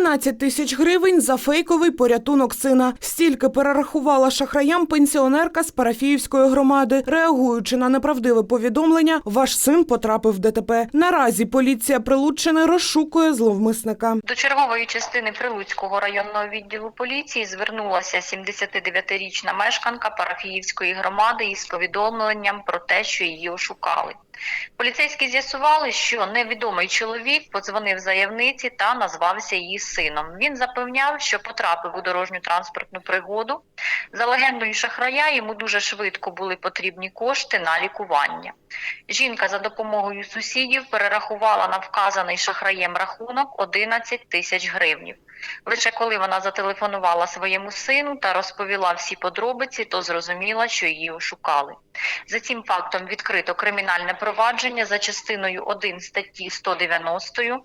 11 тисяч гривень за фейковий порятунок сина. Стільки перерахувала шахраям пенсіонерка з парафіївської громади. Реагуючи на неправдиве повідомлення, ваш син потрапив в ДТП. Наразі поліція Прилуччини розшукує зловмисника. До чергової частини Прилуцького районного відділу поліції звернулася 79-річна мешканка парафіївської громади із повідомленням про те, що її ошукали. Поліцейські з'ясували, що невідомий чоловік подзвонив заявниці та назвався її сином. Він запевняв, що потрапив у дорожню транспортну пригоду. За легендою шахрая йому дуже швидко були потрібні кошти на лікування. Жінка за допомогою сусідів перерахувала на вказаний шахраєм рахунок 11 тисяч гривнів. Лише коли вона зателефонувала своєму сину та розповіла всі подробиці, то зрозуміла, що її ошукали. За цим фактом відкрито кримінальне провадження за частиною 1 статті 190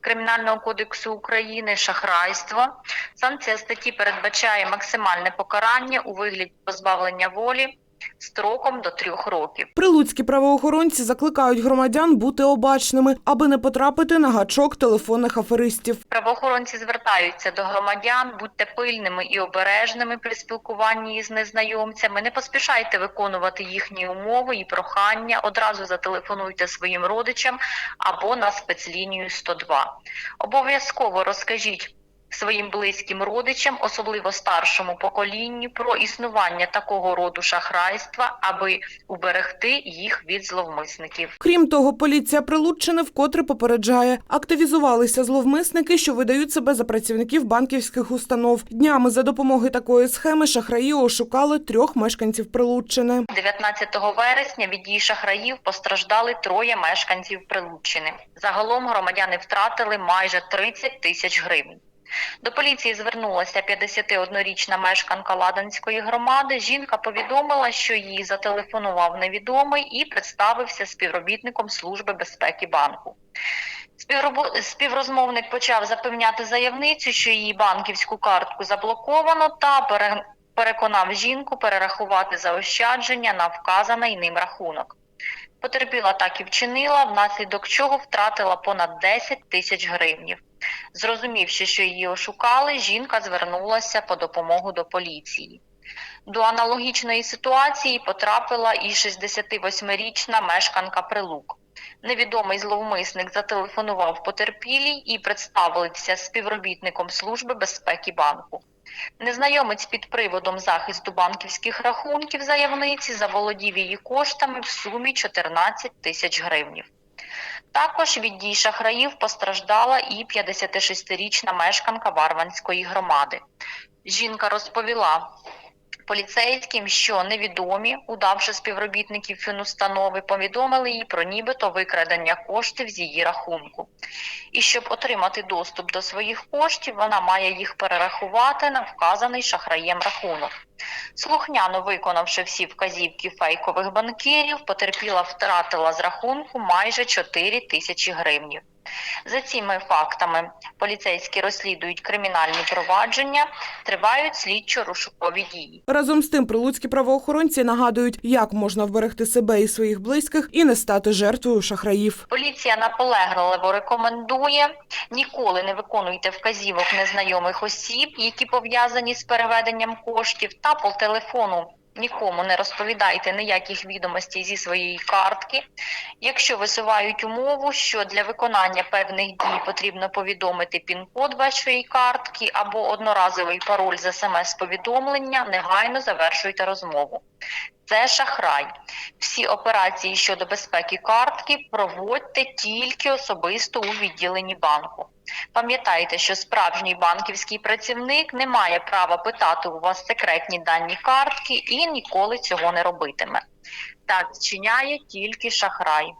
Кримінального кодексу України шахрайство. Санкція статті передбачає максимальне покарання у вигляді позбавлення волі строком до трьох років. Прилуцькі правоохоронці закликають громадян бути обачними, аби не потрапити на гачок телефонних аферистів. Правоохоронці звертаються до громадян, будьте пильними і обережними при спілкуванні з незнайомцями. Не поспішайте виконувати їхні умови і прохання. Одразу зателефонуйте своїм родичам або на спецлінію 102. Обов'язково розкажіть. Своїм близьким родичам, особливо старшому поколінню, про існування такого роду шахрайства, аби уберегти їх від зловмисників. Крім того, поліція Прилуччини вкотре попереджає, активізувалися зловмисники, що видають себе за працівників банківських установ. Днями за допомогою такої схеми шахраї ошукали трьох мешканців Прилуччини. 19 вересня від дій шахраїв постраждали троє мешканців Прилуччини. Загалом громадяни втратили майже 30 тисяч гривень. До поліції звернулася 51-річна мешканка Ладанської громади. Жінка повідомила, що їй зателефонував невідомий і представився співробітником Служби безпеки банку. Співрозмовник почав запевняти заявницю, що її банківську картку заблоковано, та пере- переконав жінку перерахувати заощадження на вказаний ним рахунок. Потерпіла так і вчинила, внаслідок чого втратила понад 10 тисяч гривнів. Зрозумівши, що її ошукали, жінка звернулася по допомогу до поліції. До аналогічної ситуації потрапила і 68-річна мешканка Прилук. Невідомий зловмисник зателефонував потерпілій і представився співробітником Служби безпеки банку. Незнайомець під приводом захисту банківських рахунків заявниці заволодів її коштами в сумі 14 тисяч гривнів. Також від дій шахраїв постраждала і 56-річна мешканка Варванської громади. Жінка розповіла поліцейським, що невідомі, удавши співробітників фінустанови, повідомили їй про нібито викрадення коштів з її рахунку. І щоб отримати доступ до своїх коштів, вона має їх перерахувати на вказаний шахраєм рахунок. Слухняно виконавши всі вказівки фейкових банкірів, потерпіла втратила з рахунку майже 4 тисячі гривнів. За цими фактами поліцейські розслідують кримінальні провадження, тривають слідчо-розшукові дії. Разом з тим, прилуцькі правоохоронці нагадують, як можна вберегти себе і своїх близьких і не стати жертвою шахраїв. Поліція наполегливо рекомендує ніколи не виконуйте вказівок незнайомих осіб, які пов'язані з переведенням коштів, та по телефону. Нікому не розповідайте ніяких відомостей зі своєї картки. Якщо висувають умову, що для виконання певних дій потрібно повідомити пін-код вашої картки або одноразовий пароль з смс-повідомлення, негайно завершуйте розмову. Це шахрай. Всі операції щодо безпеки картки проводьте тільки особисто у відділенні банку. Пам'ятайте, що справжній банківський працівник не має права питати у вас секретні дані картки і ніколи цього не робитиме. Так вчиняє тільки шахрай.